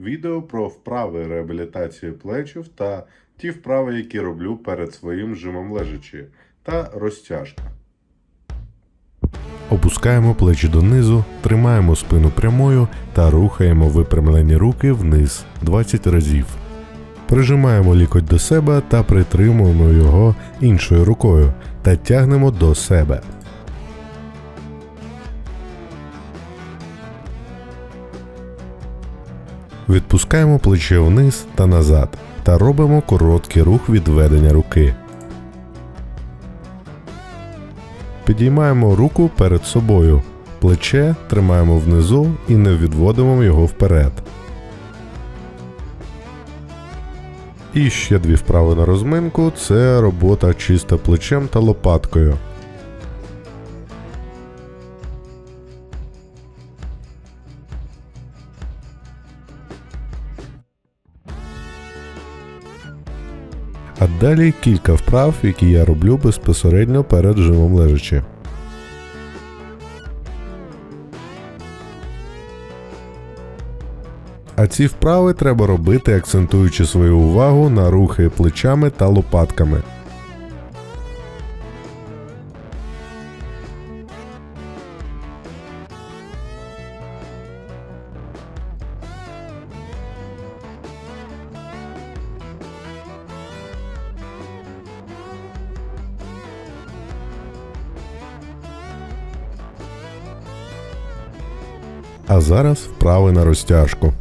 Відео про вправи реабілітації плечів та ті вправи, які роблю перед своїм жимом лежачи, та розтяжка. Опускаємо плечі донизу, тримаємо спину прямою та рухаємо випрямлені руки вниз 20 разів. Прижимаємо лікоть до себе та притримуємо його іншою рукою та тягнемо до себе. Відпускаємо плече вниз та назад та робимо короткий рух відведення руки. Підіймаємо руку перед собою. Плече тримаємо внизу і не відводимо його вперед. І ще дві вправи на розминку це робота чисто плечем та лопаткою. А далі кілька вправ, які я роблю безпосередньо перед жимом лежачи. А ці вправи треба робити, акцентуючи свою увагу на рухи плечами та лопатками. А зараз вправи на розтяжку.